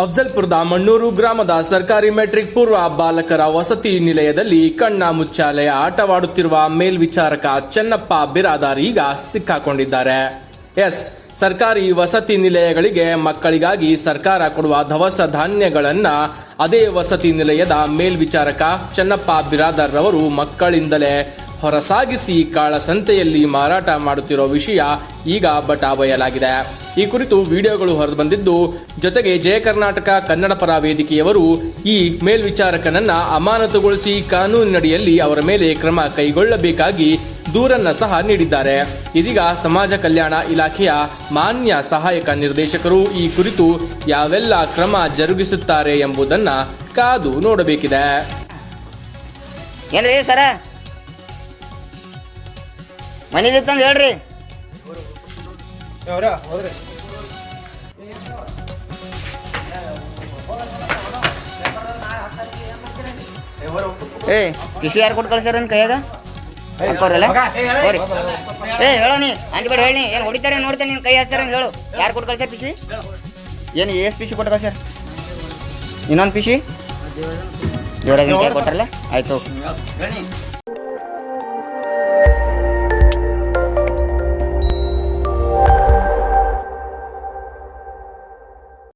ಅಫ್ಜಲ್ಪುರದ ಮಣ್ಣೂರು ಗ್ರಾಮದ ಸರ್ಕಾರಿ ಮೆಟ್ರಿಕ್ ಪೂರ್ವ ಬಾಲಕರ ವಸತಿ ನಿಲಯದಲ್ಲಿ ಕಣ್ಣ ಮುಚ್ಚಾಲೆಯ ಆಟವಾಡುತ್ತಿರುವ ಮೇಲ್ವಿಚಾರಕ ಚೆನ್ನಪ್ಪ ಬಿರಾದಾರ್ ಈಗ ಸಿಕ್ಕಾಕೊಂಡಿದ್ದಾರೆ. ಎಸ್, ಸರ್ಕಾರಿ ವಸತಿ ನಿಲಯಗಳಿಗೆ ಮಕ್ಕಳಿಗಾಗಿ ಸರ್ಕಾರ ಕೊಡುವ ದವಸ ಧಾನ್ಯಗಳನ್ನ ಅದೇ ವಸತಿ ನಿಲಯದ ಮೇಲ್ವಿಚಾರಕ ಚೆನ್ನಪ್ಪ ಬಿರಾದಾರ್ ರವರು ಮಕ್ಕಳಿಂದಲೇ ಹೊರಸಾಗಿಸಿ ಕಾಳಸಂತೆಯಲ್ಲಿ ಮಾರಾಟ ಮಾಡುತ್ತಿರೋ ವಿಷಯ ಈಗ ಬಟಾಬಯಲಾಗಿದೆ. ಈ ಕುರಿತು ವಿಡಿಯೋಗಳು ಹೊರಬಂದಿದ್ದು, ಜೊತೆಗೆ ಜಯ ಕರ್ನಾಟಕ ಕನ್ನಡ ಪರ ವೇದಿಕೆಯವರು ಈ ಮೇಲ್ವಿಚಾರಕನನ್ನ ಅಮಾನತುಗೊಳಿಸಿ ಕಾನೂನಿನಡಿಯಲ್ಲಿ ಅವರ ಮೇಲೆ ಕ್ರಮ ಕೈಗೊಳ್ಳಬೇಕಾಗಿ ದೂರನ್ನ ಸಹ ನೀಡಿದ್ದಾರೆ. ಇದೀಗ ಸಮಾಜ ಕಲ್ಯಾಣ ಇಲಾಖೆಯ ಮಾನ್ಯ ಸಹಾಯಕ ನಿರ್ದೇಶಕರು ಈ ಕುರಿತು ಯಾವೆಲ್ಲ ಕ್ರಮ ಜರುಗಿಸುತ್ತಾರೆ ಎಂಬುದನ್ನ ಕಾದು ನೋಡಬೇಕಿದೆ. ಮನೇಲಿತ್ತಂದು ಹೇಳ್ರಿ. ಏ ಕಿಸಿ ಯಾರು ಕೊಟ್ಟು ಕಳ್ಸ್ಯಾರ ನನ್ ಕೈಯಾಗ? ಅಕ್ಕೋರಲ್ಲ ಹೋರಿ. ಏ ಹೇಳೋ ನೀ ಅಂದ್ಬೇಡ ಹೇಳಿ ಏನು ಹೊಡಿತಾರೆ ನೋಡ್ತೇನೆ ನಿನ್ನ ಕೈ ಹಾಕ್ತಾರೆ ಹೇಳು. ಯಾರು ಕೊಟ್ಟು ಕಳ್ಸ್ಯಾರ ಪಿಸಿ? ಏನು ಎಷ್ಟು ಪಿಸಿ ಕೊಟ್ಟು ಕಳ್ಸ್ಯಾರ? ಇನ್ನೊಂದು ಪಿಸಿ? ಏಳು ಗಂಟೆ ಕೊಟ್ರಲ್ಲ? ಆಯ್ತು